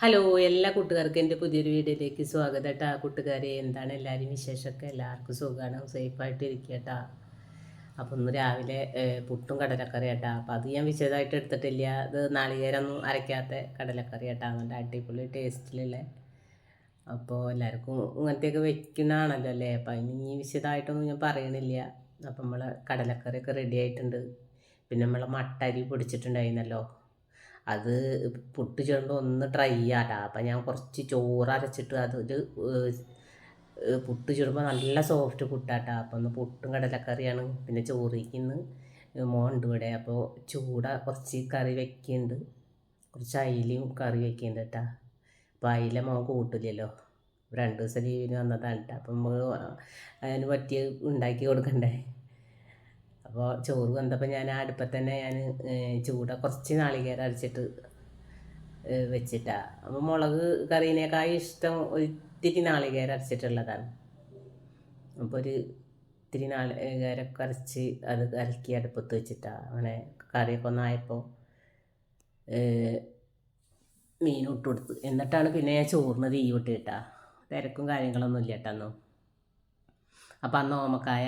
Hello എല്ലാ കൂട്ടുകാർക്കും എന്റെ പുതിയൊരു വീഡിയോയിലേക്ക് സ്വാഗതം കേട്ടാ കൂട്ടുകാരെ എന്താണ് എല്ലാവരും വിശേഷമൊക്കെ? എല്ലാവർക്കും സുഖമാണ് സേഫായിട്ട് ഇരിക്കുക കേട്ടോ അപ്പം ഒന്ന് രാവിലെ പുട്ടും കടലക്കറി കേട്ടോ അപ്പം അത് ഞാൻ വിശദമായിട്ട് എടുത്തിട്ടില്ല. അത് നാളികേരൊന്നും അരയ്ക്കാത്ത കടലക്കറി കേട്ടോ നല്ല അടിപൊളി ടേസ്റ്റിലുള്ള. അപ്പോൾ എല്ലാവർക്കും ഇങ്ങനത്തെയൊക്കെ വെക്കുന്നതാണല്ലോ അല്ലേ? അപ്പം അതിന് ഇനി വിശദമായിട്ടൊന്നും ഞാൻ പറയണില്ല. അപ്പം നമ്മൾ കടലക്കറിയൊക്കെ റെഡി ആയിട്ടുണ്ട്. പിന്നെ നമ്മൾ മട്ടരി പൊടിച്ചിട്ടുണ്ടായിരുന്നല്ലോ. അത് പുട്ട് ചുടുമ്പോൾ ഒന്ന് ട്രൈ ആട്ടാ അപ്പം ഞാൻ കുറച്ച് ചോറ് അരച്ചിട്ട് ഏഹ്, പുട്ട് ചുടുമ്പോൾ നല്ല സോഫ്റ്റ് പുട്ടാട്ടാ. അപ്പം ഒന്ന് പുട്ടും കടലക്കറിയാണ് പിന്നെ ചോറിക്കുന്ന് മോണ്ട് ഇവിടെ. അപ്പോൾ ചൂട കുറച്ച് കറി വെക്കുന്നുണ്ട് കുറച്ച് അയിലയും കറി വെക്കുന്നുണ്ട് കേട്ടാ അപ്പോൾ അയില മോൻ കൂട്ടില്ലല്ലോ രണ്ട് ദിവസം ലീവിന് വന്നതാണ് കേട്ടോ അപ്പം നമ്മൾ അതിന് പറ്റിയ ഉണ്ടാക്കി കൊടുക്കണ്ടേ? അപ്പോൾ ചോറ് വന്നപ്പോൾ ഞാൻ അടുപ്പത്ത് തന്നെ ഞാൻ ചൂട കുറച്ച് നാളികേരം അരച്ചിട്ട് വെച്ചിട്ടാണ് വെച്ചിട്ടാ. അപ്പോൾ മുളക് കറീനേക്കാൾ ഇഷ്ടം ഒത്തിരി നാളികേരം അരച്ചിട്ടുള്ളതാണ്. അപ്പോൾ ഒരു ഇത്തിരി നാളികേരമൊക്കെ അരച്ച് അത് കലക്കി അടുപ്പത്ത് വെച്ചിട്ടാണ് അങ്ങനെ കറിയൊക്കെ ഒന്നായപ്പോൾ മീൻ ഇട്ട് കൊടുത്ത്. എന്നിട്ടാണ് പിന്നെ ഞാൻ ചോറിന് തീ വിട്ടിട്ടാ തിരക്കും കാര്യങ്ങളൊന്നും ഇല്ല കേട്ടോ അപ്പം അന്ന് ഓമക്കായ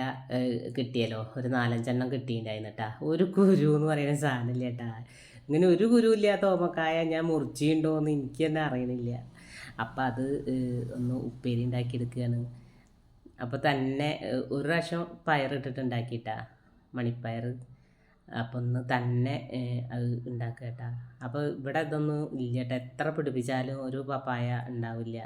കിട്ടിയല്ലോ. ഒരു നാലഞ്ചെണ്ണം കിട്ടിയിട്ടുണ്ടായിരുന്നു കേട്ടാ ഒരു കുരു എന്ന് പറയുന്ന സാധനമില്ല കേട്ടാ ഇങ്ങനെ ഒരു കുരു ഇല്ലാത്ത ഓമക്കായ ഞാൻ മുറിച്ചിട്ടുണ്ടോ എന്ന് എനിക്ക് തന്നെ അറിയണില്ല. അപ്പം അത് ഒന്ന് ഉപ്പേരി ഉണ്ടാക്കി എടുക്കുകയാണ് അപ്പോൾ തന്നെ ഒരു പ്രാവശ്യം പയറിട്ടിട്ട് ഉണ്ടാക്കിയിട്ടാ മണിപ്പയർ. അപ്പം ഒന്ന് തന്നെ അത് ഉണ്ടാക്കുക കേട്ടാ അപ്പോൾ ഇവിടെ ഇതൊന്നും ഇല്ല കേട്ടോ എത്ര പിടിപ്പിച്ചാലും ഒരു പപ്പായ ഉണ്ടാവില്ല.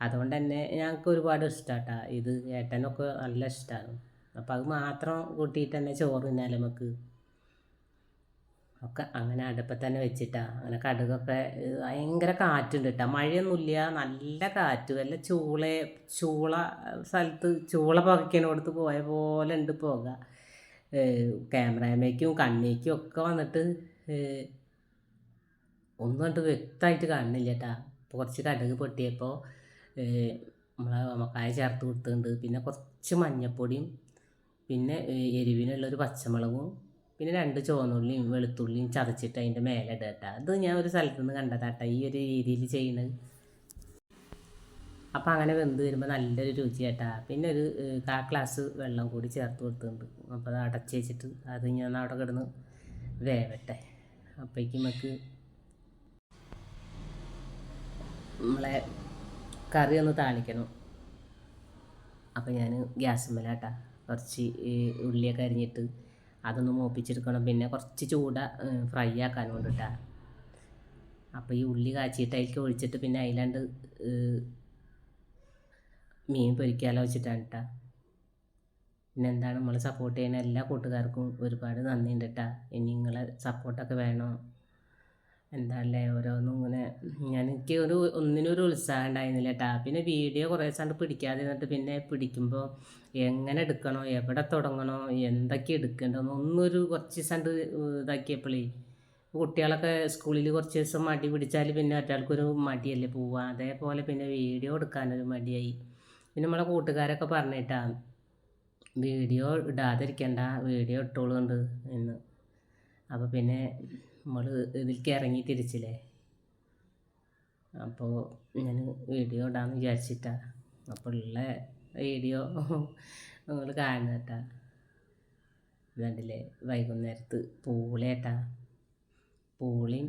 അതുകൊണ്ട് തന്നെ ഞങ്ങൾക്ക് ഒരുപാട് ഇഷ്ടമാട്ടാ ഇത് ഏട്ടനൊക്കെ നല്ല ഇഷ്ടമാണ് അപ്പം അത് മാത്രം കൂട്ടിയിട്ട് തന്നെ ചോറ് തിന്നാലേ നമുക്ക് ഒക്കെ അങ്ങനെ അടുപ്പത്ത് തന്നെ വെച്ചിട്ടാ. അങ്ങനെ കടുകൊക്കെ ഭയങ്കര കാറ്റുണ്ട് കേട്ടോ മഴയൊന്നുമില്ല നല്ല കാറ്റ്. വല്ല ചൂള ചൂള സ്ഥലത്ത് ചൂള പുകയ്ക്കണോടത്ത് പോയ പോലെ ഉണ്ട് പുക ക്യാമറമേക്കും കണ്ണേക്കും ഒക്കെ വന്നിട്ട് ഒന്നും കണ്ട് വ്യക്തമായിട്ട് കാണുന്നില്ല കേട്ടാ കുറച്ച് കടുക് പൊട്ടിയപ്പോൾ നമ്മളെ ഓമക്കായ ചേർത്ത് കൊടുത്തിട്ടുണ്ട്. പിന്നെ കുറച്ച് മഞ്ഞപ്പൊടിയും പിന്നെ എരിവിനുള്ളൊരു പച്ചമുളകും പിന്നെ രണ്ട് ചുവന്നുള്ളിയും വെളുത്തുള്ളിയും ചതച്ചിട്ട് അതിന്റെ മേലെ ഇടുക കേട്ടോ അത് ഞാൻ ഒരു സ്ഥലത്ത് നിന്ന് കണ്ടതാട്ട ഈ ഒരു രീതിയിൽ ചെയ്യണത് അപ്പോൾ അങ്ങനെ വെന്ത് വരുമ്പോൾ നല്ലൊരു രുചി കേട്ടാ പിന്നെ ഒരു കാ ഗ്ലാസ് വെള്ളം കൂടി ചേർത്ത് കൊടുത്തിട്ടുണ്ട്. അപ്പോൾ അത് അടച്ച് വെച്ചിട്ട് അത് ഞാൻ അവിടെ കിടന്ന് വേവട്ടെ. അപ്പോഴേക്കും നമുക്ക് നമ്മളെ കറി ഒന്ന് താണിക്കണം അപ്പോൾ ഞാൻ ഗ്യാസ് മേലാട്ടാ. കുറച്ച് ഉള്ളിയൊക്കെ അരിഞ്ഞിട്ട് അതൊന്ന് മൂപ്പിച്ചെടുക്കണം. പിന്നെ കുറച്ച് ചൂട ഫ്രൈ ആക്കാൻ കൊണ്ടിട്ടാ. അപ്പോൾ ഈ ഉള്ളി കാച്ചിയിട്ട് അതിലേക്ക് ഒഴിച്ചിട്ട് പിന്നെ അതിലാണ്ട് മീൻ പൊരിക്കാലോ വെച്ചിട്ടാണ് കേട്ടാ പിന്നെ എന്താണ് നമ്മൾ സപ്പോർട്ട് ചെയ്യുന്ന എല്ലാ കൂട്ടുകാർക്കും ഒരുപാട് നന്ദിയുണ്ട് കേട്ടാ ഇനി നിങ്ങളെ സപ്പോർട്ടൊക്കെ വേണം. എന്താല്ലേ ഓരോന്നും ഇങ്ങനെ. ഞാൻ എനിക്ക് ഒരു ഒന്നിനും ഒരു ഉത്സാഹം ഉണ്ടായിരുന്നില്ല കേട്ടാ പിന്നെ വീഡിയോ കുറേ സാണ്ട് പിടിക്കാതെ എന്നിട്ട് പിന്നെ പിടിക്കുമ്പോൾ എങ്ങനെ എടുക്കണോ എവിടെ തുടങ്ങണോ എന്തൊക്കെ എടുക്കേണ്ടതെന്ന് ഒന്നൊരു കുറച്ച് ദിവസം ഇതാക്കിയപ്പോഴേ കുട്ടികളൊക്കെ സ്കൂളിൽ കുറച്ച് ദിവസം മടി പിടിച്ചാൽ പിന്നെ ഒരാൾക്കൊരു മടിയല്ലേ പോവുക അതേപോലെ പിന്നെ വീഡിയോ എടുക്കാനൊരു മടിയായി. പിന്നെ നമ്മളെ കൂട്ടുകാരൊക്കെ പറഞ്ഞിട്ടാ വീഡിയോ ഇടാതിരിക്കണ്ട വീഡിയോ ഇട്ടോളുണ്ട് എന്ന്. അപ്പോൾ പിന്നെ നമ്മൾ ഇതിലേക്ക് ഇറങ്ങി തിരിച്ചില്ലേ? അപ്പോൾ ഞാൻ വീഡിയോ ഇടാമെന്ന് വിചാരിച്ചിട്ടാ. അപ്പോൾ ഉള്ള വീഡിയോ നിങ്ങൾ കാണുന്നേട്ടാ ഇതുണ്ടല്ലേ വൈകുന്നേരത്ത് പൂളേട്ടാ പൂളിയും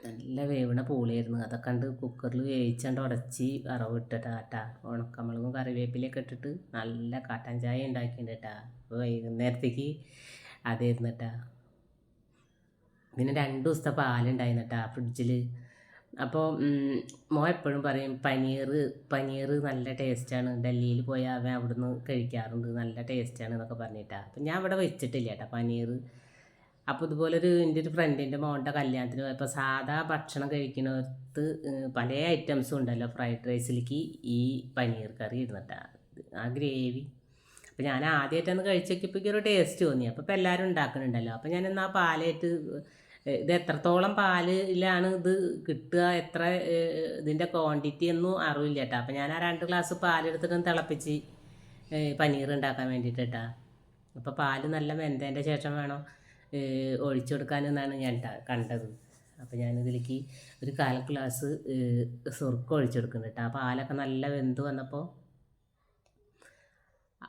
നല്ല വേവണ പൂളിയായിരുന്നു അതൊക്കെ കണ്ട് കുക്കറിൽ വേവിച്ചാണ്ട് ഉടച്ച് വറവിട്ടിട്ടാ കേട്ടാ. ഉണക്കമുളകും കറിവേപ്പിലൊക്കെ ഇട്ടിട്ട് നല്ല കാട്ടൻ ചായ ഉണ്ടാക്കിയിട്ടുണ്ട് കേട്ടാ. വൈകുന്നേരത്തേക്ക് അതായിരുന്നു കേട്ടാ. പിന്നെ രണ്ട് ദിവസത്തെ പാലുണ്ടായിരുന്നു ആ ഫ്രിഡ്ജിൽ അപ്പോൾ മോ എപ്പോഴും പറയും പനീർ പനീർ നല്ല ടേസ്റ്റാണ്. ഡൽഹിയിൽ പോയാൽ അവൻ അവിടുന്ന് കഴിക്കാറുണ്ട്. നല്ല ടേസ്റ്റാണ് എന്നൊക്കെ പറഞ്ഞിട്ടാ. അപ്പം ഞാൻ അവിടെ വെച്ചിട്ടില്ല കേട്ടോ പനീർ അപ്പോൾ ഇതുപോലൊരു എന്റെ ഒരു ഫ്രണ്ടിന്റെ മോളുടെ കല്യാണത്തിന് പോയപ്പോൾ സാധാ ഭക്ഷണം കഴിക്കുന്നിടത്ത് പല ഐറ്റംസും ഉണ്ടല്ലോ ഫ്രൈഡ് റൈസിലേക്ക് ഈ പനീർ കറി ഇരുന്നിട്ടാ ആ ഗ്രേവി. അപ്പോൾ ഞാൻ ആദ്യമായിട്ടൊന്ന് കഴിച്ചോക്കിയപ്പോൾ ഒരു ടേസ്റ്റ് തോന്നി. അപ്പോൾ ഇപ്പോൾ എല്ലാവരും ഉണ്ടാക്കുന്നുണ്ടല്ലോ. അപ്പോൾ ഞാൻ എന്നാൽ പാലായിട്ട് ഇത് എത്രത്തോളം പാലിലാണ് ഇത് കിട്ടുക എത്ര ഇതിന്റെ ക്വാണ്ടിറ്റി ഒന്നും അറിവില്ല കേട്ടോ അപ്പം ഞാൻ ആ രണ്ട് ഗ്ലാസ് പാലെടുത്തിട്ടും തിളപ്പിച്ച് പനീർ ഉണ്ടാക്കാൻ വേണ്ടിയിട്ട് കേട്ടോ അപ്പോൾ പാൽ നല്ല വെന്തതിന്റെ ശേഷം വേണം ഒഴിച്ചു കൊടുക്കാനെന്നാണ് ഞാൻ കണ്ടത്. അപ്പോൾ ഞാനിതിലേക്ക് ഒരു കാൽ ഗ്ലാസ് സുർക്ക് ഒഴിച്ചു കൊടുക്കുന്നുണ്ട് കേട്ടോ ആ പാലൊക്കെ നല്ല വെന്ത് വന്നപ്പോൾ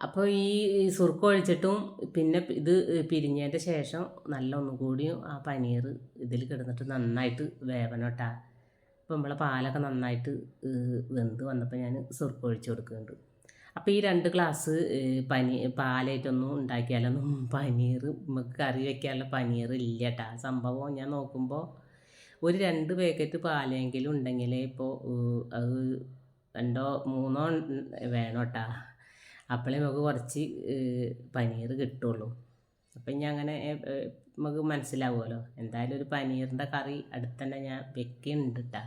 അപ്പോൾ ഈ സുർക്ക ഒഴിച്ചിട്ടും പിന്നെ ഇത് പിരിഞ്ഞതിന്റെ ശേഷം നല്ല ഒന്നും കൂടിയും ആ പനീർ ഇതിൽ കിടന്നിട്ട് നന്നായിട്ട് വേവണം കേട്ടാ അപ്പോൾ നമ്മളെ പാലൊക്കെ നന്നായിട്ട് വെന്ത് വന്നപ്പോൾ ഞാൻ സുർക്ക ഒഴിച്ച് കൊടുക്കുന്നുണ്ട്. അപ്പോൾ ഈ രണ്ട് ഗ്ലാസ് പനി പാലായിട്ടൊന്നും ഉണ്ടാക്കിയാലൊന്നും പനീർ നമുക്ക് കറി വെക്കാനുള്ള പനീർ ഇല്ല കേട്ടാ സംഭവം ഞാൻ നോക്കുമ്പോൾ ഒരു രണ്ട് പാക്കറ്റ് പാലെങ്കിലും ഉണ്ടെങ്കിലേ ഇപ്പോൾ അത് രണ്ടോ മൂന്നോ വേണം കേട്ടോ അപ്പോഴേ നമുക്ക് കുറച്ച് പനീർ കിട്ടുള്ളൂ. അപ്പം ഇനി അങ്ങനെ നമുക്ക് മനസ്സിലാവുമല്ലോ എന്തായാലും ഒരു പനീറിന്റെ കറി അടുത്തന്നെ ഞാൻ വെക്കുന്നുണ്ട് കേട്ടോ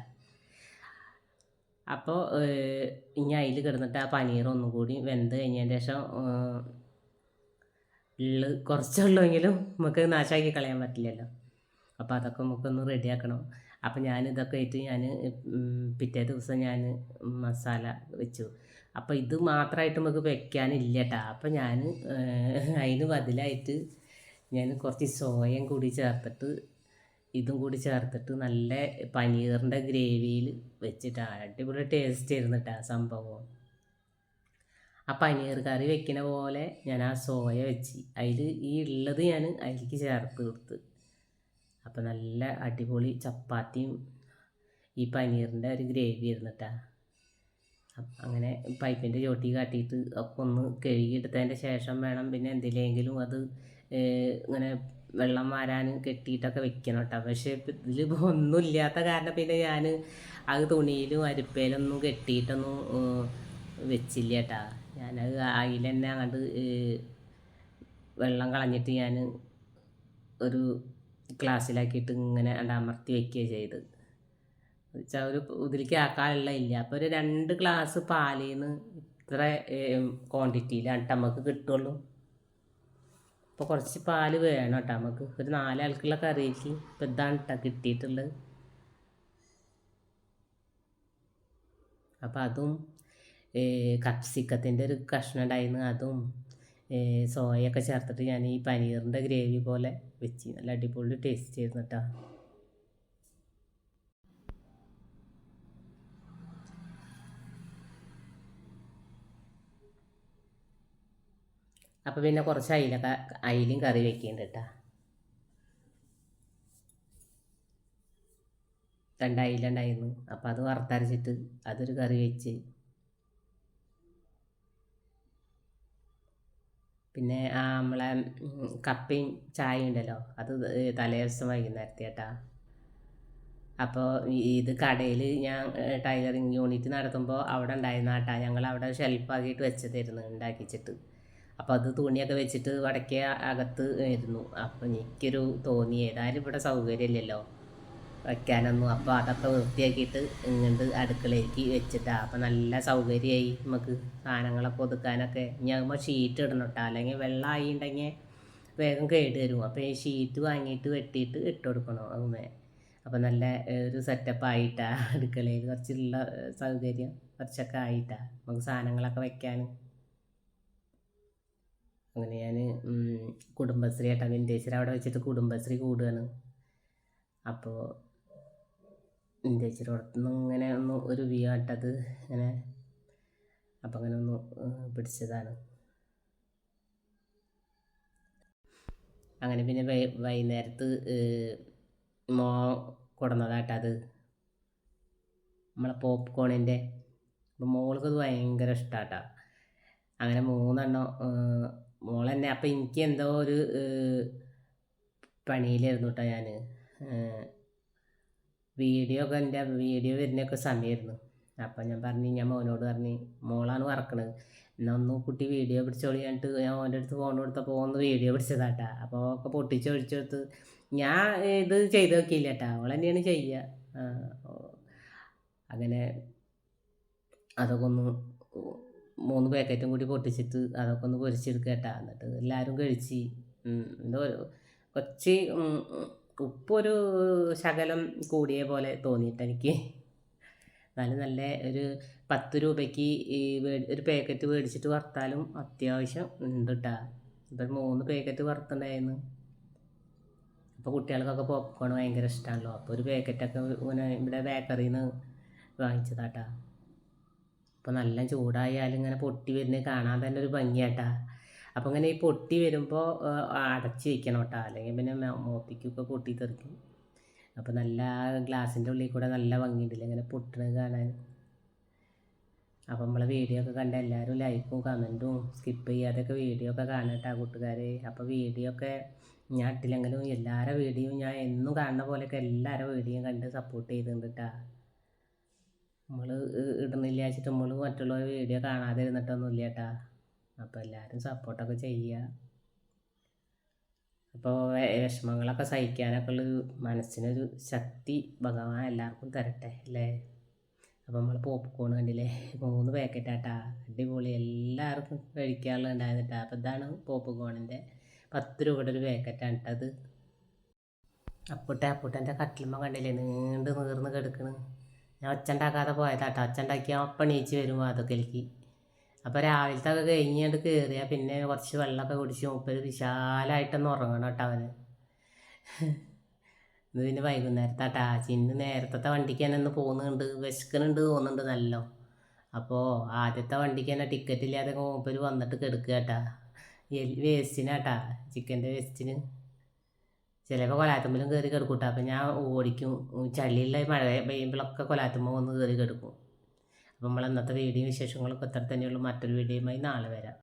അപ്പോൾ ഇനി അതിൽ കിടന്നിട്ട് ആ പനീർ ഒന്നും കൂടി വെന്ത് കഴിഞ്ഞതിന് ശേഷം ഉള്ളു കുറച്ചുള്ളുവെങ്കിലും നമുക്ക് നാശമാക്കി കളയാൻ പറ്റില്ലല്ലോ. അപ്പോൾ അതൊക്കെ നമുക്കൊന്ന് റെഡിയാക്കണം. അപ്പോൾ ഞാൻ ഇതൊക്കെ ആയിട്ട് ഞാൻ പിറ്റേ ദിവസം ഞാൻ മസാല വെച്ചു. അപ്പോൾ ഇത് മാത്രമായിട്ട് നമുക്ക് വെക്കാനില്ല കേട്ടോ അപ്പോൾ ഞാൻ അതിന് ബദലായിട്ട് ഞാൻ കുറച്ച് സോയം കൂടി ചേർത്തിട്ട് ഇതും കൂടി ചേർത്തിട്ട് നല്ല പനീറിന്റെ ഗ്രേവിയിൽ വെച്ചിട്ടാണ് അടിപൊളി ടേസ്റ്റ് ആയിരുന്നു കേട്ടോ സംഭവം. ആ പനീർ കറി വെക്കുന്ന പോലെ ഞാൻ ആ സോയ വെച്ച് അതിൽ ഈ ഉള്ളത് ഞാൻ അതിലേക്ക് ചേർത്ത് കൊടുത്ത്. അപ്പോൾ നല്ല അടിപൊളി ചപ്പാത്തിയും ഈ പനീറിന്റെ ഒരു ഗ്രേവി ഇരുന്നിട്ടാ അങ്ങനെ പൈപ്പിന്റെ ചോട്ടി കാട്ടിയിട്ട് ഒക്കെ ഒന്ന് കഴുകിയെടുത്തതിന്റെ ശേഷം വേണം പിന്നെ എന്തിലെങ്കിലും അത് ഇങ്ങനെ വെള്ളം വാരാൻ കെട്ടിയിട്ടൊക്കെ വെക്കണം കേട്ടോ. പക്ഷേ ഇതിൽ ഒന്നും ഇല്ലാത്ത കാരണം പിന്നെ ഞാൻ അത് തുണിയിലും അരിപ്പയിലൊന്നും കെട്ടിയിട്ടൊന്നും വെച്ചില്ല കേട്ടാ. ഞാനത് അതിൽ തന്നെ അങ്ങോട്ട് വെള്ളം കളഞ്ഞിട്ട് ഞാൻ ഒരു ഗ്ലാസ്സിലാക്കിയിട്ട് ഇങ്ങനെ അമർത്തി വെക്കുകയാണ് ചെയ്ത് വെച്ചാൽ ഒരു ഇതിലേക്ക് ആക്കാനുള്ള ഇല്ല. അപ്പോൾ ഒരു രണ്ട് ഗ്ലാസ് പാലിൽ നിന്ന് ഇത്ര ക്വാണ്ടിറ്റിയിലാണ് നമുക്ക് കിട്ടുള്ളൂ. അപ്പോൾ കുറച്ച് പാൽ വേണം കേട്ടോ നമുക്ക് ഒരു നാലാൾക്കുള്ള കറിക്ക് ഇപ്പം ഇതാണ് കേട്ടോ കിട്ടിയിട്ടുള്ളത്. അപ്പം അതും കപ്സിക്കത്തിന്റെ ഒരു കഷ്ണം ഉണ്ടായിരുന്നു. അതും സോയൊക്കെ ചേർത്തിട്ട് ഞാൻ ഈ പനീറിന്റെ ഗ്രേവി പോലെ വെച്ച്. നല്ല അടിപൊളി ടേസ്റ്റ് ആയിരുന്നു കേട്ടോ അപ്പോൾ പിന്നെ കുറച്ച് അയിലൊക്കെ അയിലും കറി വെക്കുന്നുണ്ട് കേട്ടോ രണ്ട് അയില ഉണ്ടായിരുന്നു. അപ്പോൾ അത് വറുത്തരച്ചിട്ട് അതൊരു കറി വെച്ച്. പിന്നെ ആ നമ്മളെ കപ്പയും ചായയും ഉണ്ടല്ലോ അത് തലേ ദിവസം വൈകുന്നേരത്തെ കേട്ടാ അപ്പോൾ ഇത് കടയിൽ ഞാൻ ടൈലറിങ് യൂണിറ്റ് നടത്തുമ്പോൾ അവിടെ ഉണ്ടായിരുന്ന ഞങ്ങൾ അവിടെ ഷെൽഫാക്കിയിട്ട് വെച്ചതായിരുന്നു ഉണ്ടാക്കിച്ചിട്ട്. അപ്പോൾ അത് തുണിയൊക്കെ വെച്ചിട്ട് വടക്കേ അകത്ത് ആയിരുന്നു അപ്പോൾ എനിക്കൊരു തോന്നി ഏതായാലും ഇവിടെ സൗകര്യമില്ലല്ലോ വെക്കാനൊന്നും. അപ്പോൾ അതൊക്കെ വൃത്തിയാക്കിയിട്ട് ഇങ്ങോട്ട് അടുക്കളയിലേക്ക് വെച്ചിട്ടാണ് അപ്പോൾ നല്ല സൗകര്യമായി നമുക്ക് സാധനങ്ങളൊക്കെ ഒതുക്കാനൊക്കെ. ഞങ്ങൾ ഷീറ്റ് ഇടണം കേട്ടോ അല്ലെങ്കിൽ വെള്ളമായി ഉണ്ടെങ്കിൽ വേഗം കേട് വരും. അപ്പോൾ ഈ ഷീറ്റ് വാങ്ങിയിട്ട് വെട്ടിയിട്ട് ഇട്ട് കൊടുക്കണം അങ്ങനെ അപ്പോൾ നല്ല ഒരു സെറ്റപ്പ് ആയിട്ടാണ് അടുക്കളയിൽ കുറച്ചുള്ള സൗകര്യം കുറച്ചൊക്കെ ആയിട്ടാണ് നമുക്ക് സാധനങ്ങളൊക്കെ വെക്കാനും. അങ്ങനെ ഞാൻ കുടുംബശ്രീ ഏട്ടാ വിന്റേശ്വര അവിടെ വെച്ചിട്ട് കുടുംബശ്രീ കൂടുകയാണ് അപ്പോൾ വിന്റേശ്വരത്തുനിന്ന് ഇങ്ങനെ ഒന്ന് ഒരു വ്യൂ ആട്ടത് ഇങ്ങനെ അപ്പം അങ്ങനെ ഒന്ന് പിടിച്ചതാണ്. അങ്ങനെ പിന്നെ വൈ വൈകുന്നേരത്ത് മോ കൊടുന്നതാട്ടത് നമ്മളെ പോപ്കോണിന്റെ അപ്പം മോൾക്ക് അത് ഭയങ്കര ഇഷ്ടമാട്ടാ അങ്ങനെ മൂന്നെണ്ണം മോൾ തന്നെ അപ്പം എനിക്ക് എന്തോ ഒരു പണിയിലായിരുന്നു കേട്ടോ ഞാൻ വീഡിയോ ഒക്കെ എന്റെ വീഡിയോ വരുന്നൊക്കെ സമയമായിരുന്നു അപ്പം ഞാൻ പറഞ്ഞു ഞാൻ മോനോട് പറഞ്ഞു മോളാണ് വറക്കണത്. എന്നാൽ ഒന്ന് കുട്ടി വീഡിയോ പിടിച്ചോളി കഴിഞ്ഞിട്ട് ഞാൻ ഓന്റെ അടുത്ത് ഫോൺ കൊടുത്തപ്പോൾ ഒന്ന് വീഡിയോ പിടിച്ചതാട്ടാ അപ്പോൾ ഒക്കെ പൊട്ടിച്ച് ഒഴിച്ചെടുത്ത് ഞാൻ ഇത് ചെയ്ത് നോക്കിയില്ല കേട്ടാ അവൾ തന്നെയാണ് ചെയ്യുക അങ്ങനെ അതൊക്കെ ഒന്ന് മൂന്ന് പാക്കറ്റും കൂടി പൊട്ടിച്ചിട്ട് അതൊക്കെ ഒന്ന് പൊരിച്ചെടുക്കുക കേട്ടാ. എന്നിട്ട് എല്ലാവരും കഴിച്ച്. എന്തോ കുറച്ച് ഉപ്പൊരു ശകലം കൂടിയ പോലെ തോന്നിയിട്ട് എനിക്ക്. എന്നാലും നല്ല ഒരു പത്ത് രൂപയ്ക്ക് ഈ ഒരു പാക്കറ്റ് മേടിച്ചിട്ട് വറുത്താലും അത്യാവശ്യം ഉണ്ട് കേട്ടോ ഇപ്പം മൂന്ന് പാക്കറ്റ് വറുത്തുണ്ടായിരുന്നു അപ്പോൾ കുട്ടികൾക്കൊക്കെ പോപ്കോൺ ഭയങ്കര ഇഷ്ടമാണല്ലോ അപ്പോൾ ഒരു പാക്കറ്റൊക്കെ ഇവിടെ ബേക്കറിയിൽ നിന്ന് വാങ്ങിച്ചതാട്ടാ. അപ്പോൾ നല്ല ചൂടായാലും ഇങ്ങനെ പൊട്ടി വരുന്നത് കാണാൻ തന്നെ ഒരു ഭംഗിയാട്ടാ. അപ്പോൾ ഇങ്ങനെ ഈ പൊട്ടി വരുമ്പോൾ അടച്ച് വെക്കണം കേട്ടോ. അല്ലെങ്കിൽ പിന്നെ മോത്തിക്കൊക്കെ പൊട്ടി തെറിക്കും. അപ്പോൾ നല്ല ഗ്ലാസിന്റെ ഉള്ളിൽ കൂടെ നല്ല ഭംഗിയുണ്ടല്ലേ ഇങ്ങനെ പൊട്ടണത് കാണാൻ. അപ്പോൾ നമ്മളെ വീഡിയോ ഒക്കെ കണ്ട എല്ലാവരും ലൈക്കും കമന്റും സ്കിപ്പ് ചെയ്യാതെയൊക്കെ വീഡിയോ ഒക്കെ കാണട്ടെ കൂട്ടുകാരെ. അപ്പോൾ വീഡിയോ ഒക്കെ ഞാൻ ഇട്ടില്ലെങ്കിലും എല്ലാവരുടെ വീഡിയോയും ഞാൻ എന്നും കാണുന്ന പോലെയൊക്കെ എല്ലാവരുടെ വീഡിയോയും കണ്ട് സപ്പോർട്ട് ചെയ്തിട്ടുണ്ട് കേട്ടോ. നമ്മൾ ഇടുന്നില്ല വെച്ചിട്ട് നമ്മൾ മറ്റുള്ള വീഡിയോ കാണാതെ ഇരുന്നിട്ടൊന്നുമില്ല കേട്ടാ അപ്പോൾ എല്ലാവരും സപ്പോർട്ടൊക്കെ ചെയ്യുക അപ്പോൾ വിഷമങ്ങളൊക്കെ സഹിക്കാനൊക്കെ ഉള്ള മനസ്സിനൊരു ശക്തി ഭഗവാൻ എല്ലാവർക്കും തരട്ടെ അല്ലേ? അപ്പോൾ നമ്മൾ പോപ്കോൺ കണ്ടില്ലേ? മൂന്ന് പാക്കറ്റ് ആട്ടാ. അടിപൊളി. എല്ലാവർക്കും കഴിക്കാനുള്ള ഉണ്ടായിരുന്നിട്ടാ. അപ്പോൾ ഇതാണ് പോപ്കോണിന്റെ പത്ത് രൂപയുടെ ഒരു പാക്കറ്റാണ് കേട്ടത് അപ്പോട്ടെ എന്റെ കട്ടിലുമ്മ കണ്ടില്ലേ? നീണ്ട് നീർന്ന് കിടക്കണ്. ഞാൻ ഒച്ച ഉണ്ടാക്കാതെ പോയതാട്ടോ. ഒച്ച ഉണ്ടാക്കിയാൽ അപ്പം എണീച്ച് വരും വാതൊക്കെലേക്ക് അപ്പോൾ രാവിലത്തെ ഒക്കെ കഴിഞ്ഞിട്ട് കയറിയാൽ പിന്നെ കുറച്ച് വെള്ളമൊക്കെ കുടിച്ച് മൂപ്പര് വിശാലമായിട്ടൊന്ന് ഉറങ്ങണം കേട്ടോ അവന്. ഇത് പിന്നെ വൈകുന്നേരത്താട്ടാ. ചിന്ന് നേരത്തെ വണ്ടിക്ക് തന്നെ ഒന്ന് പോകുന്നുണ്ട്. വിശക്കുന്നുണ്ട് തോന്നുന്നുണ്ട് നല്ലോ. അപ്പോൾ ആദ്യത്തെ വണ്ടിക്ക് തന്നെ ടിക്കറ്റ് ഇല്ലാതെ മൂപ്പര് വന്നിട്ട് കിടക്കുക കേട്ടാ വേസ്റ്റിനാട്ടാ. ചിക്കന്റെ വേസ്റ്റിന്. ചിലപ്പോൾ കൊലാത്തുമ്പിലും കയറി കിടക്കൂട്ടോ അപ്പം ഞാൻ ഓടിക്കും. ചളിയുള്ള മഴ പെയ്യുമ്പോഴൊക്കെ കൊലാത്തുമ്പോൾ ഒന്ന് കയറി കിടക്കും. അപ്പം നമ്മൾ ഇന്നത്തെ വിശേഷങ്ങളൊക്കെ ഇത്ര തന്നെയുള്ളൂ മറ്റൊരു വീഡിയോയുമായി നാളെ വരാം.